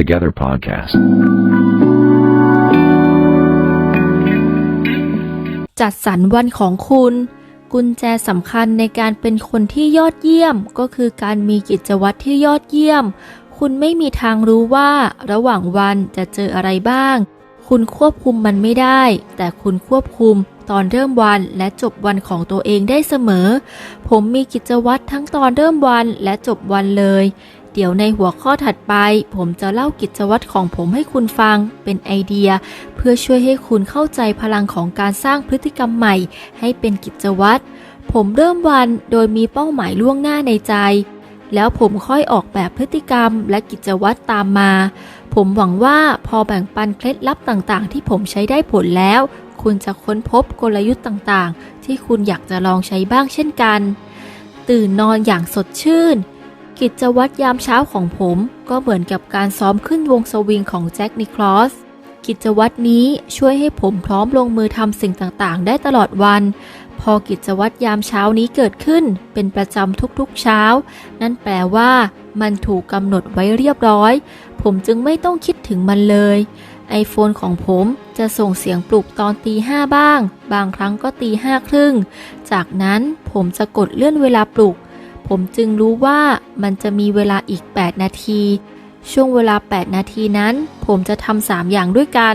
Together Podcast. จัดสรรวันของคุณ กุญแจสำคัญในการเป็นคนที่ยอดเยี่ยม ก็คือการมีกิจวัตรที่ยอดเยี่ยม คุณไม่มีทางรู้ว่า ระหว่างวันจะเจออะไรบ้าง คุณควบคุมมันไม่ได้ แต่คุณควบคุมตอนเริ่มวันและจบวันของตัวเองได้เสมอ ผมมีกิจวัตรทั้งตอนเริ่มวันและจบวันเลย เดี๋ยวในหัวข้อถัดไป ผมจะเล่ากิจวัตรของผมให้คุณฟังเป็นไอเดีย เพื่อช่วยให้คุณเข้าใจพลังของการสร้างพฤติกรรมใหม่ ให้เป็นกิจวัตร ผมเริ่มวันโดยมีเป้าหมายล่วงหน้าในใจ แล้วผมค่อยออกแบบพฤติกรรมและกิจวัตรตามมา ผมหวังว่าพอแบ่งปันเคล็ดลับต่างๆ ที่ผมใช้ได้ผลแล้ว คุณจะค้นพบกลยุทธ์ต่างๆ ที่คุณอยากจะลองใช้บ้างเช่นกัน ตื่นนอนอย่างสดชื่น กิจวัตรยามเช้าของผมก็เหมือนกับการซ้อมขึ้นวงสวิงของแจ็คนิคลอส กิจวัตรนี้ช่วยให้ผมพร้อมลงมือทำสิ่งต่างๆ ได้ตลอดวัน พอกิจวัตรยามเช้านี้เกิดขึ้นเป็นประจำทุกๆเช้า นั่นแปลว่ามันถูกกำหนดไว้เรียบร้อย ผมจึงไม่ต้องคิดถึงมันเลยไอโฟนของผมจะส่งเสียงปลุกตอนตีห้าบ้าง บางครั้งก็ตีห้าครึ่ง จากนั้นผมจะกดเลื่อนเวลาปลุก ผมจึงรู้ว่ามันจะมีเวลาอีก 8 นาที ช่วงเวลา 8 นาทีนั้น ผมจะทำ3อย่างด้วยกัน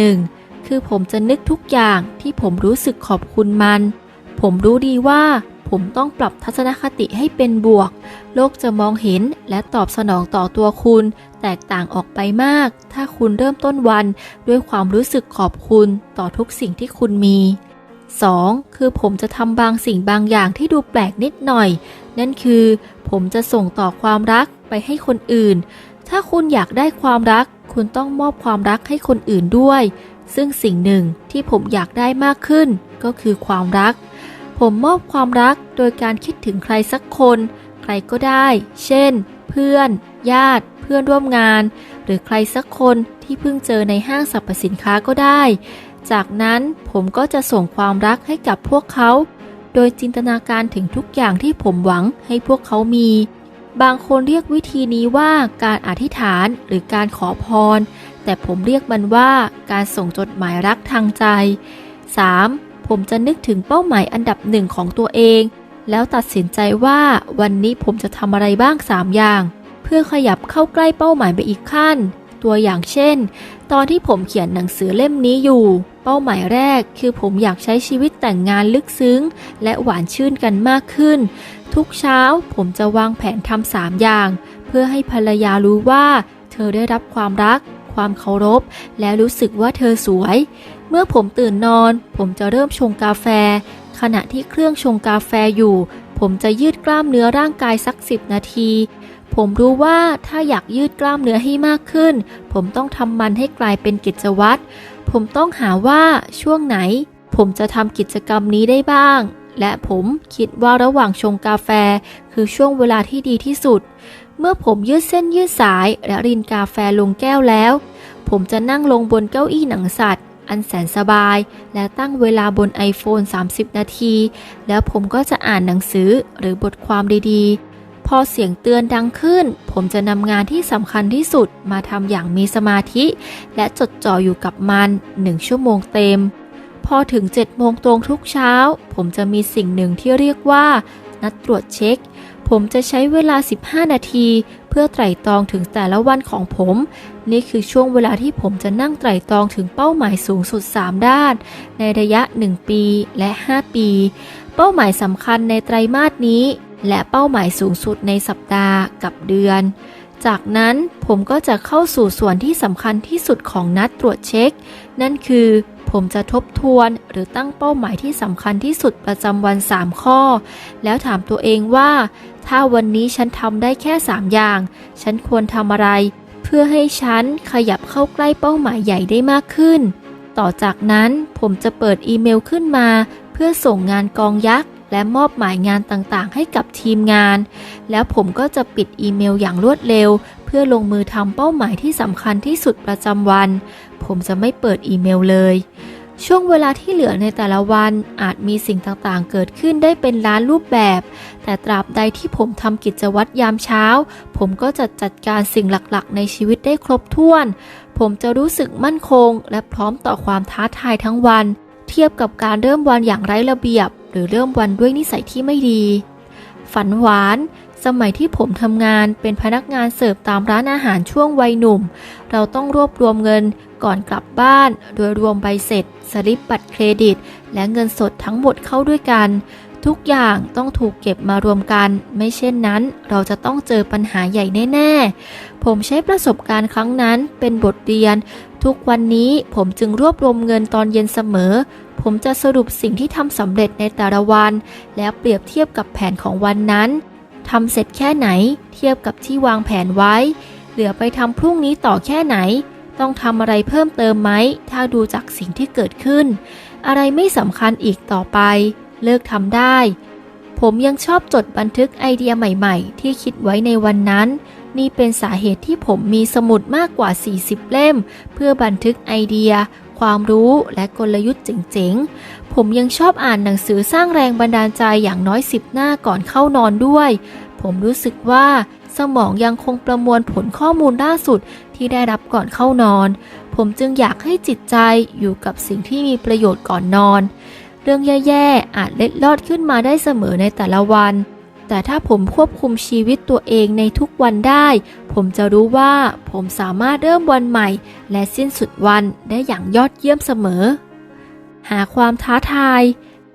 1. คือผมจะนึกทุกอย่างที่ผมรู้สึกขอบคุณมัน ผมรู้ดีว่าผมต้องปรับทัศนคติให้เป็นบวก โลกจะมองเห็นและตอบสนองต่อตัวคุณ แตกต่างออกไปมาก ถ้าคุณเริ่มต้นวันด้วยความรู้สึกขอบคุณต่อทุกสิ่งที่คุณมี 2. คือผมจะทำบางสิ่งบางอย่างที่ดูแปลกนิดหน่อย นั่นคือ ผมจะส่งต่อความรักไปให้คนอื่น ถ้าคุณอยากได้ความรัก คุณต้องมอบความรักให้คนอื่นด้วย ซึ่งสิ่งหนึ่งที่ผมอยากได้มากขึ้น ก็คือความรัก ผมมอบความรักโดยการคิดถึงใครสักคน ใครก็ได้ เช่น เพื่อน ญาติ เพื่อนร่วมงาน หรือใครสักคนที่เพิ่งเจอในห้างสรรพสินค้าก็ได้ จากนั้นผมก็จะส่งความรักให้กับพวกเขา โดยจินตนาการถึงทุกอย่างที่ผมหวังให้พวกเขามี บางคนเรียกวิธีนี้ว่าการอธิษฐานหรือการขอพร แต่ผมเรียกมันว่าการส่งจดหมายรักทางใจ 3. ผมจะนึกถึงเป้าหมายอันดับหนึ่งของตัวเอง แล้วตัดสินใจว่าวันนี้ผมจะทำอะไรบ้าง 3 อย่าง เพื่อขยับเข้าใกล้เป้าหมายไปอีกขั้น ตัวอย่างเช่น ตอนที่ผมเขียนหนังสือเล่มนี้อยู่ เป้าหมายแรกคือผมอยากใช้ชีวิตแต่งงานลึกซึ้ง และหวานชื่นกันมากขึ้น ทุกเช้าผมจะวางแผนทำสามอย่าง เพื่อให้ภรรยารู้ว่า เธอได้รับความรัก ความเคารพ และรู้สึกว่าเธอสวย เมื่อผมตื่นนอน ผมจะเริ่มชงกาแฟ ขณะที่เครื่องชงกาแฟอยู่ ผมจะยืดกล้ามเนื้อร่างกายสักสิบนาทีผมรู้ว่าถ้าอยากยืดกล้ามเนื้อให้มากขึ้น ผมต้องทำมันให้กลายเป็นกิจวัตร ผมต้องหาว่าช่วงไหน ผมจะทำกิจกรรมนี้ได้บ้าง และผมคิดว่าระหว่างชงกาแฟ คือช่วงเวลาที่ดีที่สุด เมื่อผมยืดเส้นยืดสายและรินกาแฟลงแก้วแล้ว ผมจะนั่งลงบนเก้าอี้หนังสัตว์ อันแสนสบาย และตั้งเวลาบน iPhone 30 นาที แล้วผมก็จะอ่านหนังสือหรือบทความดีๆ พอเสียงเตือนดังขึ้น ผมจะนำงานที่สำคัญที่สุดมาทำอย่างมีสมาธิ และจดจ่ออยู่กับมัน1ชั่วโมงเต็ม พอถึง7โมงตรงทุกเช้า ผมจะมีสิ่งหนึ่งที่เรียกว่า นัดตรวจเช็ค ผมจะใช้เวลา 15 นาที เพื่อไตร่ตรองถึงแต่ละวันของผม นี่คือช่วงเวลาที่ผมจะนั่งไตร่ตรองถึงเป้าหมายสูงสุด 3 ด้าน ในระยะ 1 ปีและ 5 ปี เป้าหมายสำคัญในไตรมาสนี้ และเป้าหมายสูงสุดในสัปดาห์กับเดือน จากนั้นผมก็จะเข้าสู่ส่วนที่สำคัญที่สุดของนัดตรวจเช็ค นั่นคือผมจะทบทวนหรือตั้งเป้าหมายที่สำคัญที่สุดประจำวัน 3 ข้อ แล้วถามตัวเองว่า ถ้าวันนี้ฉันทำได้แค่ 3 อย่าง ฉันควรทำอะไร เพื่อให้ฉันขยับเข้าใกล้เป้าหมายใหญ่ได้มากขึ้น ต่อจากนั้นผมจะเปิดอีเมลขึ้นมา เพื่อส่งงานกองยักษ์ และมอบหมายงานต่างๆ ให้กับทีมงาน แล้วผมก็จะปิดอีเมลอย่างรวดเร็ว เพื่อลงมือทำเป้าหมายที่สำคัญที่สุดประจำวัน ผมจะไม่เปิดอีเมลเลย ช่วงเวลาที่เหลือในแต่ละวันอาจมีสิ่งต่างๆ เกิดขึ้นได้เป็นล้านรูปแบบ แต่ตราบใดที่ผมทำกิจวัตรยามเช้า ผมก็จะจัดการสิ่งหลักๆ ในชีวิตได้ครบถ้วน ผมจะรู้สึกมั่นคง และพร้อมต่อความท้าทายทั้งวัน เทียบกับการเริ่มวันอย่างไร้ระเบียบ หรือเริ่มวันด้วยนิสัยที่ไม่ดี ฝันหวาน สมัยที่ผมทำงานเป็นพนักงานเสิร์ฟตามร้านอาหารช่วงวัยหนุ่ม เราต้องรวบรวมเงินก่อนกลับบ้าน โดยรวมใบเสร็จ สลิปบัตรเครดิต และเงินสดทั้งหมดเข้าด้วยกัน ทุกอย่างต้องถูกเก็บมารวมกัน ไม่เช่นนั้น เราจะต้องเจอปัญหาใหญ่แน่ ๆ ผมใช้ประสบการณ์ครั้งนั้นเป็นบทเรียน ทุกวันนี้ผมจึงรวบรวมเงินตอนเย็นเสมอ ผมจะสรุปสิ่งที่ทำสำเร็จในแต่ละวัน แล้วเปรียบเทียบกับแผนของวันนั้นทำเสร็จแค่ไหน เทียบกับที่วางแผนไว้ เหลือไปทำพรุ่งนี้ต่อแค่ไหน ต้องทำอะไรเพิ่มเติมไหม ถ้าดูจากสิ่งที่เกิดขึ้น อะไรไม่สำคัญอีกต่อไป เลิกทำได้ ผมยังชอบจดบันทึกไอเดียใหม่ๆ ที่คิดไว้ในวันนั้น นี่เป็นสาเหตุที่ผมมีสมุดมากกว่า 40 เล่ม เพื่อบันทึกไอเดีย ความรู้และกลยุทธ์เจ๋งๆ ผมยังชอบอ่านหนังสือสร้างแรงบันดาลใจอย่างน้อย 10 หน้าก่อนเข้านอนด้วย ผมรู้สึกว่าสมองยังคงประมวลผลข้อมูลล่าสุดที่ได้รับก่อนเข้านอน ผมจึงอยากให้จิตใจอยู่กับสิ่งที่มีประโยชน์ก่อนนอน เรื่องแย่ๆ อาจเล็ดลอดขึ้นมาได้เสมอในแต่ละวัน แต่ถ้าผมควบคุมชีวิตตัวเองในทุกวันได้ ผมจะรู้ว่าผมสามารถเริ่มวันใหม่ และสิ้นสุดวันได้อย่างยอดเยี่ยมเสมอ หาความท้าทาย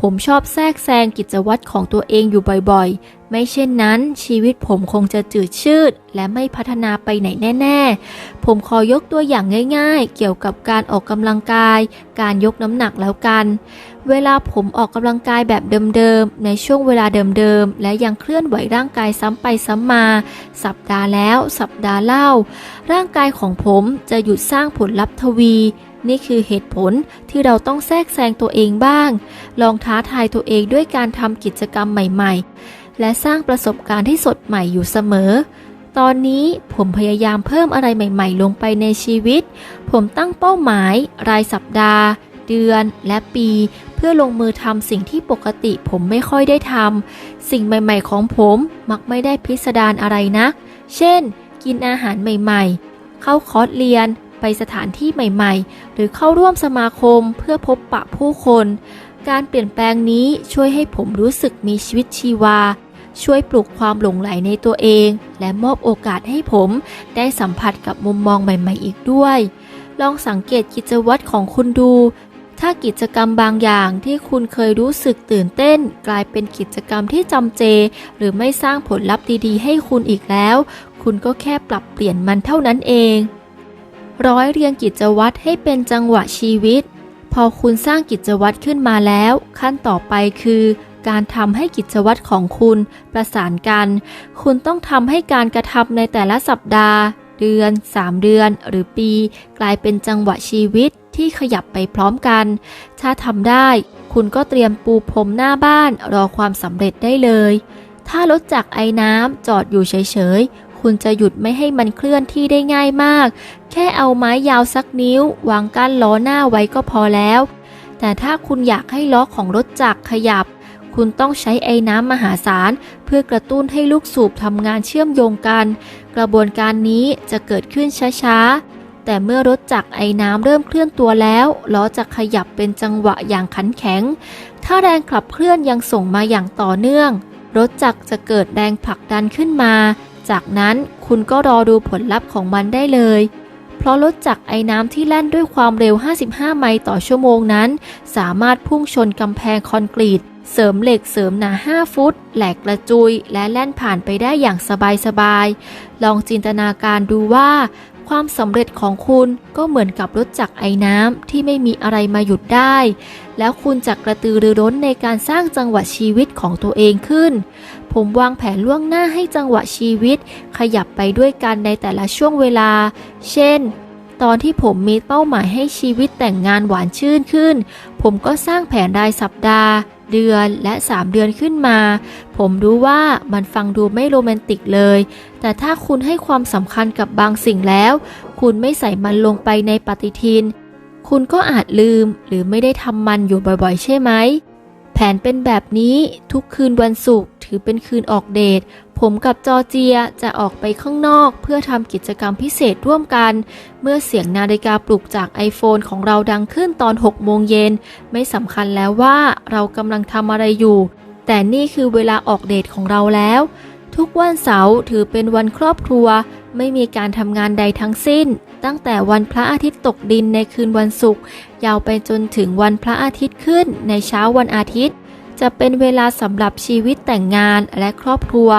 ผมชอบแทรกแซงกิจวัตรของตัวเองอยู่บ่อยๆ ไม่เช่นนั้นชีวิตผมคงจะจืดชืด และไม่พัฒนาไปไหนแน่ ๆ ผมขอยกตัวอย่างง่าย ๆ เกี่ยวกับการออกกำลังกาย การยกน้ำหนักแล้วกัน เวลาผมออกกำลังกายแบบเดิมๆ ในช่วงเวลาเดิมๆ และยังเคลื่อนไหวร่างกายซ้ำไปซ้ำมา สัปดาห์แล้ว สัปดาห์เล่า ร่างกายของผมจะหยุดสร้างผลลัพธ์ทวีนี่คือเหตุผลที่เราต้องแทรกแซงตัวเองบ้าง ลองท้าทายตัวเองด้วยการทำกิจกรรมใหม่ ๆ และสร้างประสบการณ์ที่สดใหม่อยู่เสมอ ตอนนี้ผมพยายามเพิ่มอะไรใหม่ ๆ ลงไปในชีวิต ผมตั้งเป้าหมาย รายสัปดาห์ เดือน และปี เพื่อลงมือทำสิ่งที่ปกติผมไม่ค่อยได้ทำสิ่งใหม่ ๆ ของผมมักไม่ได้พิสดารอะไรนะักเช่น กินอาหารใหม่ ๆ เข้าคอร์สเรียนไปสถานที่ใหม่ๆ หรือเข้าร่วมสมาคมเพื่อพบปะผู้คน การเปลี่ยนแปลงนี้ช่วยให้ผมรู้สึกมีชีวิตชีวา ช่วยปลุกความหลงไหลในตัวเอง และมอบโอกาสให้ผมได้สัมผัสกับมุมมองใหม่ ๆ อีกด้วย ลองสังเกตกิจวัตรของคุณดู ถ้ากิจกรรมบางอย่างที่คุณเคยรู้สึกตื่นเต้น กลายเป็นกิจกรรมที่จำเจ หรือไม่สร้างผลลัพธ์ดีๆ ให้คุณอีกแล้ว คุณก็แค่ปรับเปลี่ยนมันเท่านั้นเอง ร้อยเรียงกิจวัตรให้เป็นจังหวะชีวิตพอคุณสร้างกิจวัตรขึ้นมาแล้ว ขั้นต่อไปคือ การทำให้กิจวัตรของคุณประสานกัน คุณต้องทำให้การกระทำในแต่ละสัปดาห์ เดือน 3 เดือน หรือปี กลายเป็นจังหวะชีวิตที่ขยับไปพร้อมกัน ถ้าทำได้ คุณก็เตรียมปูพรมหน้าบ้านรอความสำเร็จได้เลย ถ้ารถจักรไอ้น้ำจอดอยู่เฉยๆคุณจะหยุดไม่ให้มันเคลื่อนที่ได้ง่ายมาก แค่เอาไม้ยาวสักนิ้ว วางกั้นล้อหน้าไว้ก็พอแล้ว แต่ถ้าคุณอยากให้ล้อของรถจักรขยับ คุณต้องใช้ไอ้น้ำมหาศาล เพื่อกระตุ้นให้ลูกสูบทำงานเชื่อมโยงกัน กระบวนการนี้จะเกิดขึ้นช้าๆ แต่เมื่อรถจักรไอ้น้ำเริ่มเคลื่อนตัวแล้วล้อจะขยับเป็นจังหวะอย่างขันแข็ง ถ้าแรงขับเคลื่อนยังส่งมาอย่างต่อเนื่อง รถจักรจะเกิดแรงผลักดันขึ้นมา จากนั้นคุณก็รอดูผลลัพธ์ของมันได้เลยเพราะรถจักรไอ้น้ำที่แล่นด้วยความเร็ว 55 ไมล์ต่อชั่วโมงนั้น สามารถพุ่งชนกำแพงคอนกรีต เสริมเหล็กเสริมหนา 5 ฟุต แหลกกระจุย และแล่นผ่านไปได้อย่างสบายๆ ลองจินตนาการดูว่า ความสำเร็จของคุณก็เหมือนกับรถจักรไอ้น้ำที่ไม่มีอะไรมาหยุดได้ แล้วคุณจะกระตือรือร้นในการสร้างจังหวะชีวิตของตัวเองขึ้น ผมวางแผนล่วงหน้าให้จังหวะชีวิต ขยับไปด้วยกันในแต่ละช่วงเวลา เช่นตอนที่ผมมีเป้าหมายให้ชีวิตแต่งงานหวานชื่นขึ้น ผมก็สร้างแผนรายสัปดาห์ เดือนและ 3 เดือนขึ้นมา ผมรู้ว่ามันฟังดูไม่โรแมนติกเลย แต่ถ้าคุณให้ความสำคัญกับบางสิ่งแล้ว คุณไม่ใส่มันลงไปในปฏิทิน คุณก็อาจลืมหรือไม่ได้ทำมันอยู่บ่อยๆ ใช่ไหม แผนเป็นแบบนี้ทุกคืนวันศุกร์ ถือเป็นคืนออกเดท ผมกับจอเจียจะออกไปข้างนอกเพื่อทำกิจกรรมพิเศษร่วมกัน เมื่อเสียงนาฬิกาปลุกจาก iPhone ของเราดังขึ้นตอน 6 โมงเย็น ไม่สำคัญแล้วว่าเรากำลังทำอะไรอยู่ แต่นี่คือเวลาออกเดทของเราแล้ว ทุกวันเสาร์ถือเป็นวันครอบครัว ไม่มีการทำงานใดทั้งสิ้น ตั้งแต่วันพระอาทิตย์ตกดินในคืนวันศุกร์ยาวไปจนถึงวันพระอาทิตย์ขึ้นในเช้าวันอาทิตย์ จะเป็นเวลาสำหรับชีวิตแต่งงานและครอบครัว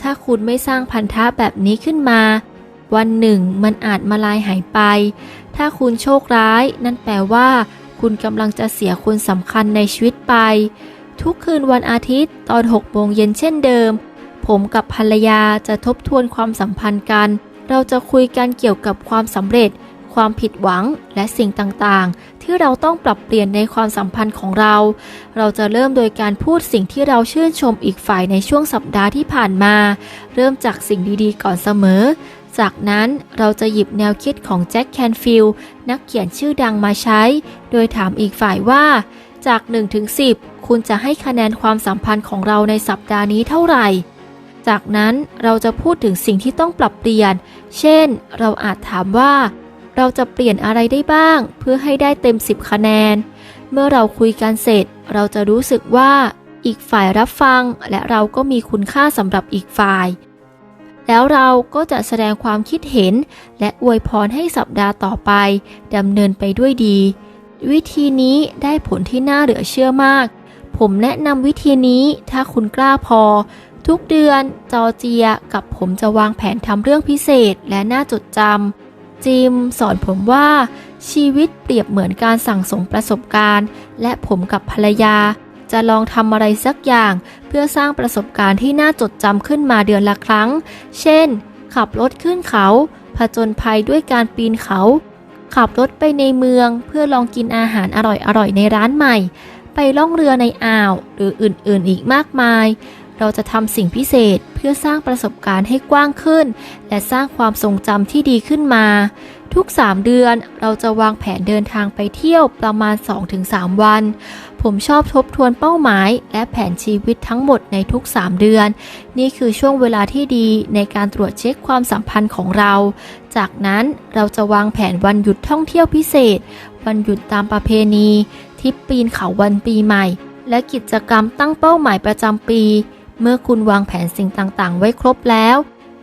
ถ้าคุณไม่สร้างพันธะแบบนี้ขึ้นมา วันหนึ่งมันอาจมาลายหายไป ถ้าคุณโชคร้าย นั่นแปลว่า คุณกำลังจะเสียคนสำคัญในชีวิตไป ทุกคืนวันอาทิตย์ตอน6โมงเย็นเช่นเดิม ผมกับภรรยาจะทบทวนความสัมพันธ์กัน เราจะคุยกันเกี่ยวกับความสำเร็จ ความผิดหวังและสิ่งต่างๆ ที่เราต้องปรับเปลี่ยนในความสัมพันธ์ของเรา เราจะเริ่มโดยการพูดสิ่งที่เราชื่นชมอีกฝ่ายในช่วงสัปดาห์ที่ผ่านมา เริ่มจากสิ่งดีๆ ก่อนเสมอ จากนั้นเราจะหยิบแนวคิดของแจ็คแคนฟิลด์นักเขียนชื่อดังมาใช้ โดยถามอีกฝ่ายว่า จาก1ถึง10 คุณจะให้คะแนนความสัมพันธ์ของเราในสัปดาห์นี้เท่าไหร่จากนั้นเราจะพูดถึงสิ่งที่ต้องปรับเปลี่ยน เช่น เราอาจถามว่า เราจะเปลี่ยนอะไรได้บ้าง เพื่อให้ได้เต็ม 10 คะแนน เมื่อเราคุยกันเสร็จ เราจะรู้สึกว่าอีกฝ่ายรับฟัง และเราก็มีคุณค่าสำหรับอีกฝ่าย แล้วเราก็จะแสดงความคิดเห็น และอวยพรให้สัปดาห์ต่อไปดำเนินไปด้วยดี วิธีนี้ได้ผลที่น่าเหลือเชื่อมาก ผมแนะนำวิธีนี้ถ้าคุณกล้าพอ ทุกเดือนจอเจียกับผมจะวางแผนทำเรื่องพิเศษและน่าจดจำ จิม สอนผมว่าชีวิตเปรียบเหมือนการสั่งสมประสบการณ์ และผมกับภรรยา จะลองทำอะไรสักอย่าง เพื่อสร้างประสบการณ์ที่น่าจดจำขึ้นมาเดือนละครั้ง เช่น ขับรถขึ้นเขา ผจญภัยด้วยการปีนเขา ขับรถไปในเมือง เพื่อลองกินอาหารอร่อยๆในร้านใหม่ ไปล่องเรือในอ่าว หรืออื่นๆอีกมากมาย เราจะทำสิ่งพิเศษเพื่อสร้างประสบการณ์ให้กว้างขึ้น และสร้างความทรงจำที่ดีขึ้นมา ทุก 3 เดือนเราจะวางแผนเดินทางไปเที่ยวประมาณ 2-3 วัน ผมชอบทบทวนเป้าหมาย และแผนชีวิตทั้งหมดในทุก 3 เดือน นี่คือช่วงเวลาที่ดีในการตรวจเช็คความสัมพันธ์ของเรา จากนั้นเราจะวางแผนวันหยุดท่องเที่ยวพิเศษ วันหยุดตามประเพณีทริปปีนเขาวันปีใหม่ และกิจกรรมตั้งเป้าหมายประจำปี เมื่อคุณวางแผนสิ่งต่างๆ ไว้ครบแล้ว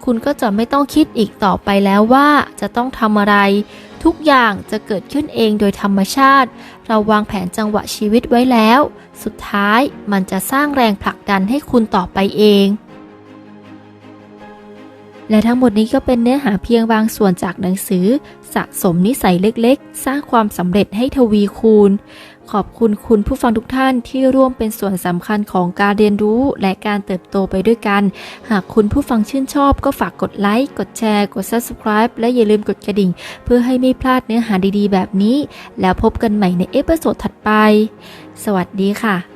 คุณก็จะไม่ต้องคิดอีกต่อไปแล้วว่าจะต้องทำอะไร ทุกอย่างจะเกิดขึ้นเองโดยธรรมชาติ เราวางแผนจังหวะชีวิตไว้แล้ว สุดท้ายมันจะสร้างแรงผลักดันให้คุณต่อไปเองและทั้งหมดนี้ก็เป็นเนื้อหาเพียงบางส่วนจากหนังสือ สะสมนิสัยเล็กๆ สร้างความสำเร็จให้ทวีคูณ ขอบคุณคุณผู้ฟังทุกท่านที่ร่วมเป็นส่วนสำคัญของการเรียนรู้และการเติบโตไปด้วยกัน หากคุณผู้ฟังชื่นชอบก็ฝากกดไลค์ กดแชร์ กด Subscribe และอย่าลืมกดกระดิ่ง เพื่อให้ไม่พลาดเนื้อหาดีๆ แบบนี้ แล้วพบกันใหม่ในเอพิโซดถัดไป สวัสดีค่ะ